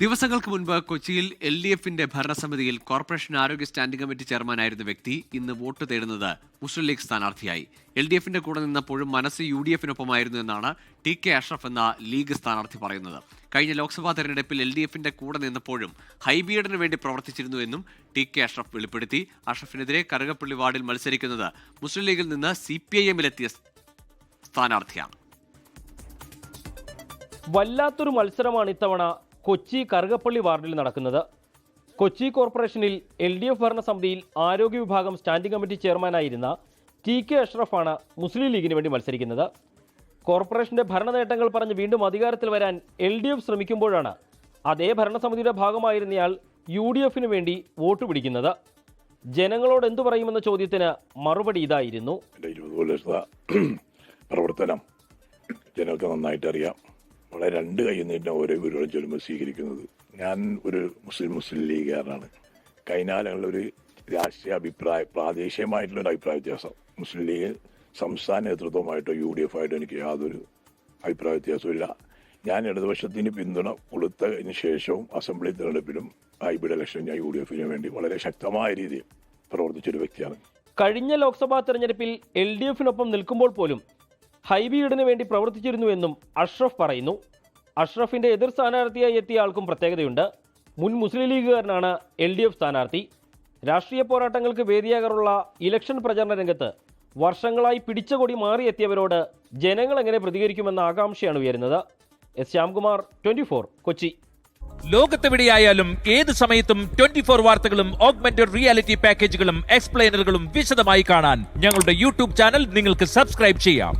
ദിവസങ്ങൾക്ക് മുൻപ് കൊച്ചിയിൽ എൽ ഡി എഫിന്റെ ഭരണസമിതിയിൽ കോർപ്പറേഷൻ ആരോഗ്യ സ്റ്റാൻഡിംഗ് കമ്മിറ്റി ചെയർമാനായിരുന്ന വ്യക്തി ഇന്ന് വോട്ട് തേടുന്നത് മുസ്ലിം ലീഗ് സ്ഥാനാർത്ഥിയായി. എൽ ഡി എഫിന്റെ കൂടെ നിന്നപ്പോഴും മനസ്സ് യു ഡി എഫിനൊപ്പമായിരുന്നു എന്നാണ് ടി കെ അഷ്റഫ് എന്ന ലീഗ് സ്ഥാനാർത്ഥി പറയുന്നത്. കഴിഞ്ഞ ലോക്സഭാ തെരഞ്ഞെടുപ്പിൽ എൽ ഡി എഫിന്റെ കൂടെ നിന്നപ്പോഴും ഹൈബിയഡിന് വേണ്ടി പ്രവർത്തിച്ചിരുന്നു എന്നും ടി കെ അഷ്റഫ് വെളിപ്പെടുത്തി. അഷ്റഫിനെതിരെ കറുകപ്പള്ളി വാർഡിൽ മത്സരിക്കുന്നത് മുസ്ലിം ലീഗിൽ നിന്ന് സി പി ഐ എമ്മിലെത്തിയ സ്ഥാനാർത്ഥിയാണ്. വല്ലാത്തൊരു മത്സരമാണ് ഇത്തവണ കൊച്ചി കറുകപ്പള്ളി വാർഡിൽ നടക്കുന്നത്. കൊച്ചി കോർപ്പറേഷനിൽ എൽ ഡി എഫ് ഭരണസമിതിയിൽ ആരോഗ്യ വിഭാഗം സ്റ്റാൻഡിംഗ് കമ്മിറ്റി ചെയർമാനായിരുന്ന ടി കെ അഷ്റഫാണ് മുസ്ലിം ലീഗിന് വേണ്ടി മത്സരിക്കുന്നത്. കോർപ്പറേഷന്റെ ഭരണ നേട്ടങ്ങൾ പറഞ്ഞ് വീണ്ടും അധികാരത്തിൽ വരാൻ എൽ ഡി എഫ് ശ്രമിക്കുമ്പോഴാണ് അതേ ഭരണസമിതിയുടെ ഭാഗമായിരുന്നയാൾ യു ഡി എഫിന് വേണ്ടി വോട്ട് പിടിക്കുന്നത്. ജനങ്ങളോട് എന്തു പറയുമെന്ന ചോദ്യത്തിന് മറുപടി ഇതായിരുന്നു. പ്രവർത്തനം ജനങ്ങൾക്ക് നന്നായിട്ട് അറിയാം. വളരെ രണ്ട് കൈ നീട്ടം ഓരോ വീടുകളും ചൊല്ലുമ്പോൾ സ്വീകരിക്കുന്നത്. ഞാൻ ഒരു മുസ്ലിം മുസ്ലിം ലീഗുകാരനാണ്. കൈനാലങ്ങളിൽ ഒരു രാഷ്ട്രീയ അഭിപ്രായ പ്രാദേശികമായിട്ടുള്ള ഒരു അഭിപ്രായ വ്യത്യാസം. മുസ്ലിം ലീഗ് സംസ്ഥാന നേതൃത്വമായിട്ടോ യു ഡി എഫ് ആയിട്ടോ എനിക്ക് യാതൊരു അഭിപ്രായ വ്യത്യാസമില്ല ഞാൻ ഇടതുപക്ഷത്തിന് പിന്തുണ കൊടുത്തതിന് ശേഷവും അസംബ്ലി തെരഞ്ഞെടുപ്പിലും ഹൈബ്രിഡ് ഇലക്ഷൻ ഞാൻ യു ഡി എഫിന് വേണ്ടി വളരെ ശക്തമായ രീതിയിൽ പ്രവർത്തിച്ചൊരു വ്യക്തിയാണ്. കഴിഞ്ഞ ലോക്സഭാ തെരഞ്ഞെടുപ്പിൽ എൽ ഡി എഫിനൊപ്പം നിൽക്കുമ്പോൾ പോലും ഹൈബിയിഡിന് വേണ്ടി പ്രവർത്തിച്ചിരുന്നുവെന്നും അഷ്റഫ് പറയുന്നു. അഷ്റഫിന്റെ എതിർ സ്ഥാനാർത്ഥിയായി എത്തിയ ആൾക്കും പ്രത്യേകതയുണ്ട്. മുൻ മുസ്ലിം ലീഗുകാരനാണ് എൽ ഡി എഫ് സ്ഥാനാർത്ഥി. രാഷ്ട്രീയ പോരാട്ടങ്ങൾക്ക് വേദിയാകാറുള്ള ഇലക്ഷൻ പ്രചരണ രംഗത്ത് വർഷങ്ങളായി പിടിച്ച പിടിച്ചകൊടി മാറിയെത്തിയവരോട് ജനങ്ങൾ എങ്ങനെ പ്രതികരിക്കുമെന്ന ആകാംക്ഷയാണ് ഉയരുന്നത്. S Shyamkumar twenty Kochi. ലോകത്തെവിടെയായാലും ഏത് സമയത്തും ട്വന്റി ഫോർ വാർത്തകളും ഓഗ്മെന്റഡ് റിയാലിറ്റി പാക്കേജുകളും എക്സ്പ്ലെയിനറുകളും വിശദമായി കാണാൻ ഞങ്ങളുടെ യൂട്യൂബ് ചാനൽ നിങ്ങൾക്ക് സബ്സ്ക്രൈബ് ചെയ്യാം.